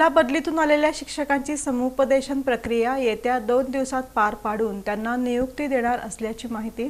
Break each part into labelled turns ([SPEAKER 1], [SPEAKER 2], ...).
[SPEAKER 1] जिल्हा बदलीतून आलेल्या शिक्षकांची समुपदेशन प्रक्रिया येत्या दोन दिवसात पार पाडून त्यांना नियुक्ती देणार असल्याची माहिती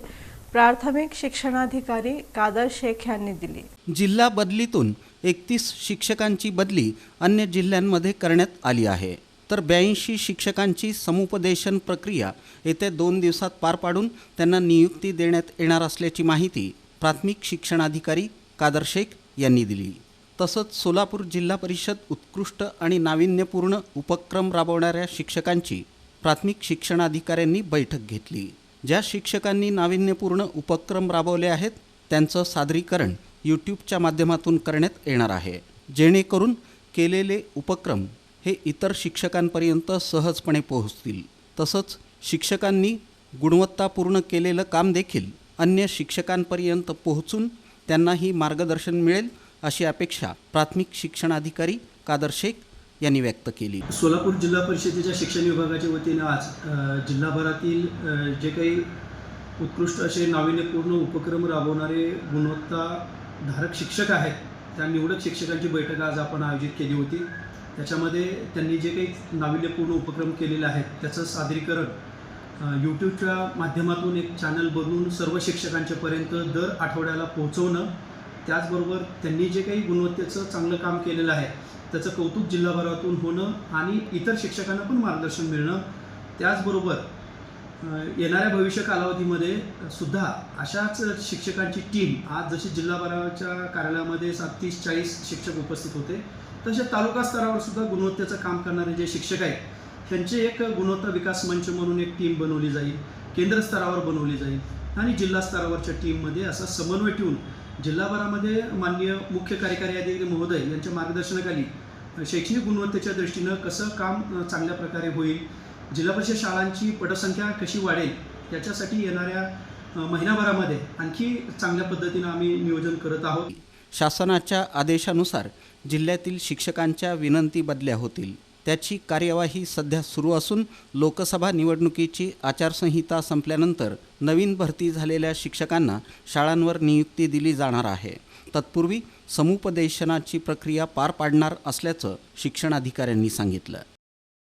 [SPEAKER 1] प्राथमिक शिक्षणाधिकारी कादर शेख यांनी दिली.
[SPEAKER 2] जिल्हा बदलीतून एकतीस शिक्षकांची बदली अन्य जिल्ह्यांमध्ये करण्यात आली आहे. तर ब्याऐंशी शिक्षकांची समुपदेशन प्रक्रिया येत्या दोन दिवसात पार पाडून त्यांना नियुक्ती देण्यात येणार असल्याची माहिती प्राथमिक शिक्षणाधिकारी कादर शेख यांनी दिली. तसंच सोलापूर जिल्हा परिषद उत्कृष्ट आणि नाविन्यपूर्ण उपक्रम राबवणाऱ्या शिक्षकांची प्राथमिक शिक्षणाधिकाऱ्यांनी बैठक घेतली. ज्या शिक्षकांनी नाविन्यपूर्ण उपक्रम राबवले आहेत त्यांचं सादरीकरण यूट्यूबच्या माध्यमातून करण्यात येणार आहे. जेणेकरून केलेले उपक्रम हे इतर शिक्षकांपर्यंत सहजपणे पोहोचतील. तसंच शिक्षकांनी गुणवत्तापूर्ण केलेलं काम देखील अन्य शिक्षकांपर्यंत पोहोचून त्यांनाही मार्गदर्शन मिळेल अशी अपेक्षा प्राथमिक शिक्षणाधिकारी कादर शेख यांनी व्यक्त केली.
[SPEAKER 3] सोलापूर जिल्हा परिषदेच्या शिक्षण विभागाच्या वतीनं आज जिल्हाभरातील जे काही उत्कृष्ट असे नाविन्यपूर्ण उपक्रम राबवणारे गुणवत्ताधारक शिक्षक आहेत त्या निवडक शिक्षकांची बैठक आज आपण आयोजित केली होती. त्याच्यामध्ये त्यांनी जे काही नाविन्यपूर्ण उपक्रम केलेले आहेत त्याचं सादरीकरण यूट्यूबच्या माध्यमातून एक चॅनल बनवून सर्व शिक्षकांच्यापर्यंत दर आठवड्याला पोहोचवणं त्याचबरोबर त्यांनी जे काही गुणवत्तेचं चांगलं काम केलेलं आहे त्याचं कौतुक जिल्हाभरातून होणं आणि इतर शिक्षकांना पण मार्गदर्शन मिळणं त्याचबरोबर येणाऱ्या भविष्य कालावधीमध्ये सुद्धा अशाच शिक्षकांची टीम आज जशी जिल्हाभराच्या कार्यालयामध्ये सात तीस चाळीस शिक्षक उपस्थित होते तसे तालुका स्तरावर सुद्धा गुणवत्तेचं काम करणारे जे शिक्षक आहेत त्यांचे एक गुणवत्ता विकास मंच म्हणून एक टीम बनवली जाईल केंद्र स्तरावर बनवली जाईल आणि जिल्हा स्तरावरच्या टीममध्ये असा समन्वय ठेवून जिल्हाभरामध्ये माननीय मुख्य कार्यकारी अधिकारी महोदय यांच्या मार्गदर्शनाखाली शैक्षणिक गुणवत्तेच्या दृष्टीनं कसं काम चांगल्या प्रकारे होईल जिल्हा परिषद शाळांची पटसंख्या कशी वाढेल याच्यासाठी येणाऱ्या महिनाभरामध्ये आणखी चांगल्या पद्धतीनं आम्ही नियोजन करत आहोत.
[SPEAKER 2] शासनाच्या आदेशानुसार जिल्ह्यातील शिक्षकांच्या विनंती बदल्या होतील. त्याची कार्यवाही सध्या सुरू असून लोकसभा निवडणुकीची आचारसंहिता संपल्यानंतर नवीन भरती झालेल्या शिक्षकांना शाळांवर नियुक्ती दिली जाणार आहे. तत्पूर्वी समुपदेशनाची प्रक्रिया पार पाडणार असल्याचं शिक्षणाधिकाऱ्यांनी सांगितलं.